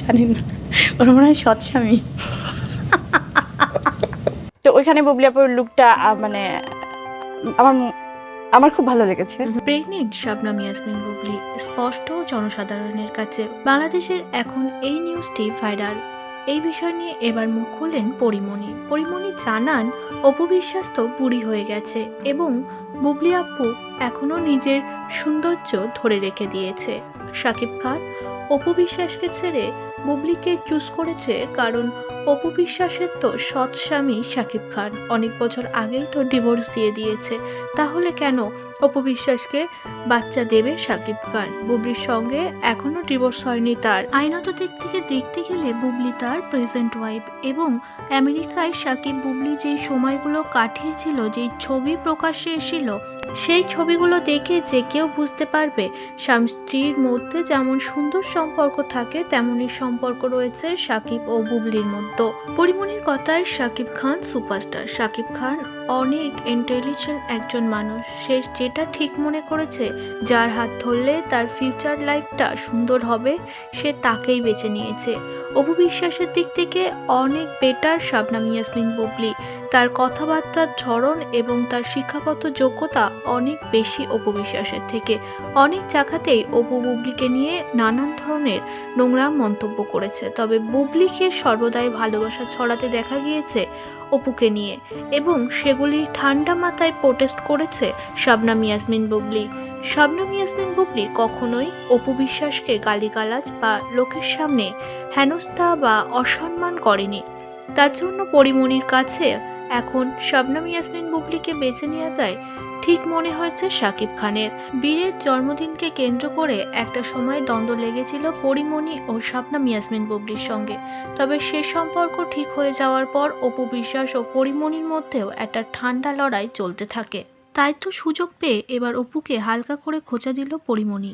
জানি না। ওর মনে হয় সৎস্বামী তো ওইখানে বুবলি আপুর লুকটা মানে আমার আমার খুব ভালো লেগেছে। প্রেগনেন্ট শাবনাম ইয়াসমিন বুবলি, স্পষ্ট জনসাধারণের কাছে। বাংলাদেশের এখন এই নিউজটি ভাইরাল এই বিষয় নিয়ে এবার মুখ খুললেন পরিমণি। পরিমণি জানান, অপু বিশ্বাস তো বুড়ি হয়ে গেছে এবং বুবলি আপু এখনও নিজের সৌন্দর্য ধরে রেখে দিয়েছে। শাকিব খান, অপু বিশ্বাসকে ছেড়ে বুবলিকে চুজ করেছে কারণ অপু বিশ্বাসের তো সৎ স্বামী শাকিব খান। অনেক বছর আগেই তো ডিভোর্স দিয়ে দিয়েছে। তাহলে কেন অপু বিশ্বাসকে বাচ্চা দেবে শাকিব খান? বুবলির সঙ্গে এখনও ডিভোর্স হয়নি তার। আইনত দিক থেকে দেখতে গেলে বুবলি তার প্রেজেন্ট ওয়াইফ এবং আমেরিকায় শাকিব বুবলি যেই সময়গুলো কাটিয়েছিল, যেই ছবি প্রকাশ্যে এসেছিল, সেই ছবিগুলো দেখে যে কেউ বুঝতে পারবে স্বামী স্ত্রীর মধ্যে যেমন সুন্দর সম্পর্ক থাকে, তেমনই সম্পর্ক রয়েছে শাকিব ও বুবলির মধ্যে। পরিমণির কথায় শাকিব খান সুপারস্টার। শাকিব খান অনেক ইন্টেলিজেন্ট একজন মানুষ। সে যেটা ঠিক মনে করেছে, যার হাত ধরলে তার ফিউচার লাইফটা সুন্দর হবে, সে তাকেই বেছে নিয়েছে। অপু বিশ্বাসের দিক থেকে অনেক বেটার শাবনাম ইয়াসমিন বুবলি। তার কথাবার্তার ধরন এবং তার শিক্ষাগত যোগ্যতা অনেক বেশি অপু বিশ্বাসের থেকে। অনেক জায়গাতেই অপু বুবলিকে নিয়ে নানান ধরনের নোংরা মন্তব্য করেছে। তবে বুবলিকে সর্বদাই ভালোবাসা ছড়াতে দেখা গিয়েছে অপুকে নিয়ে এবং সেগুলি ঠান্ডা মাথায় প্রোটেস্ট করেছে শাবনাম ইয়াসমিন বুবলি। শাবনাম ইয়াসমিন বুবলি কখনোই অপু বিশ্বাসকে গালিগালাজ বা লোকের সামনে হেনস্থা বা অসম্মান করেনি। তার জন্য পরিমণির কাছে এখন শাবনাম ইয়াসমিন বুবলিকে বেছে নেওয়া যায়, ঠিক মনে হয়েছে শাকিব খানের। বীরের জন্মদিনকে কেন্দ্র করে একটা সময় দ্বন্দ্ব লেগেছিল পরিমণি ও শাবনাম ইয়াসমিন বুবলির সঙ্গে। তবে সে সম্পর্ক ঠিক হয়ে যাওয়ার পর অপু বিশ্বাস ও পরিমণির মধ্যেও একটা ঠান্ডা লড়াই চলতে থাকে। তাই তো সুযোগ পেয়ে এবার অপুকে হালকা করে খোঁচা দিল পরিমণি।